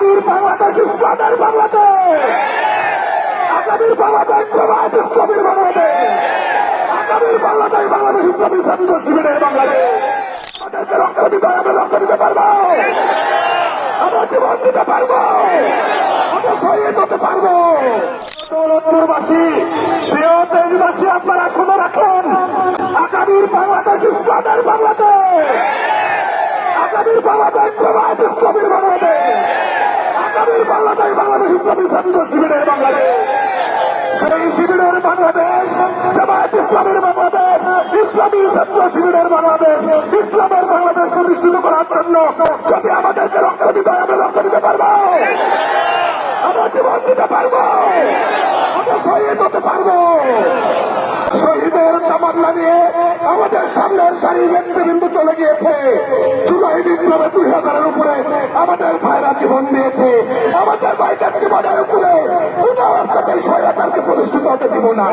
আগামীর বাংলাদেশ ইসলামের বাংলাদেশ। আগামীর বাংলাদেশ জামায়াত ইসলামের বাংলাদেশ। আগামীর বাংলাদেশ বাংলাদেশ ইসলামী ছাত্র শিবিরের বাংলাদেশ। আমাদেরকে রক্ত দিতে আমরা রক্ত দিতে পারব। আমরা জীবন দিতে পারব। আমরা শহীদ হতে পারব। দৌলতপুরবাসী প্রিয় দেশবাসী, আপনারা শুনে রাখেন, আগামীর বাংলাদেশ ইসলামের বাংলাদেশ। আগামীর বাংলাদেশ জামায়াত ইসলামের বাংলাদেশ। আগামীর বাংলাদেশ বাংলাদেশ ইসলামী ছাত্র শিবিরের বাংলাদেশ। সেই শিবিরের বাংলাদেশ, জামায়াত ইসলামের বাংলাদেশ, ইসলামী ছাত্র শিবিরের বাংলাদেশ, ইসলামের বাংলাদেশ প্রতিষ্ঠিত করার জন্য যদি আমাদেরকে রক্ত দিতে হয়, আমরা রক্ত দিতে পারব। আমরা জীবন দিতে পারব। আমরা শহীদ হতে পারব। শহীদের তামান্না নিয়ে আমাদের সামনের সারি নেতৃবৃন্দ চলে গিয়েছে। জুলাই বিপ্লবে দুই দিব না।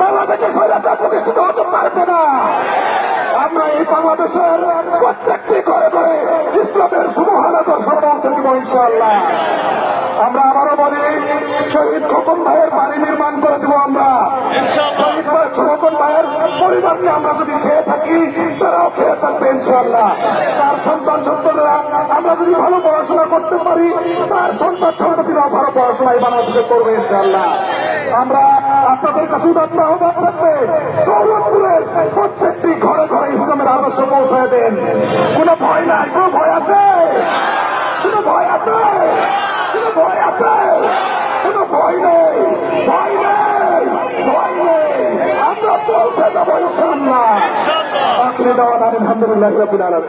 বাংলাদেশে স্বৈরাচার প্রতিষ্ঠিত হতে পারবে না। আমরা এই বাংলাদেশের প্রত্যেকটি ঘরে ঘরে ইসলামের সুমহান দর্শন পৌঁছে দিব ইনশাআল্লাহ। আমরা আবারও বলি শহীদ খোকন ভাইয়ের বাড়ি নির্মাণ করে দিব আমরা। শহীদ ভাই খোকন ভাইয়ের পরিবারকে আমরা যদি খেয়ে থাকি তারাও খেয়ে থাকবে ইনশাআল্লাহ। সন্তান সন্তানরা আমরা যদি ভালো পড়াশোনা করতে পারি তার সন্তান সন্ততিরাও ভালো পড়াশোনায় বাংলাদেশে করবে ইনশাআল্লাহ। আমরা আপনাদের কাছে উদাত্ত আহ্বান থাকবে দৌলতপুরের প্রত্যেকটি ঘরে ঘরে ইসলামের আদর্শ পৌঁছায় দেন। কোনো ভয় নাই কোনো ভয় আছে? কোনো ভয় আছে? কোনো ভয় আছে? কোনো ভয় নেই ভয় নেই ভয় নেই। আমরা পৌঁছে যাব ইনশাল্লাহ আখরি দাওয়াত আলহামদুলিল্লাহ রবিল আলম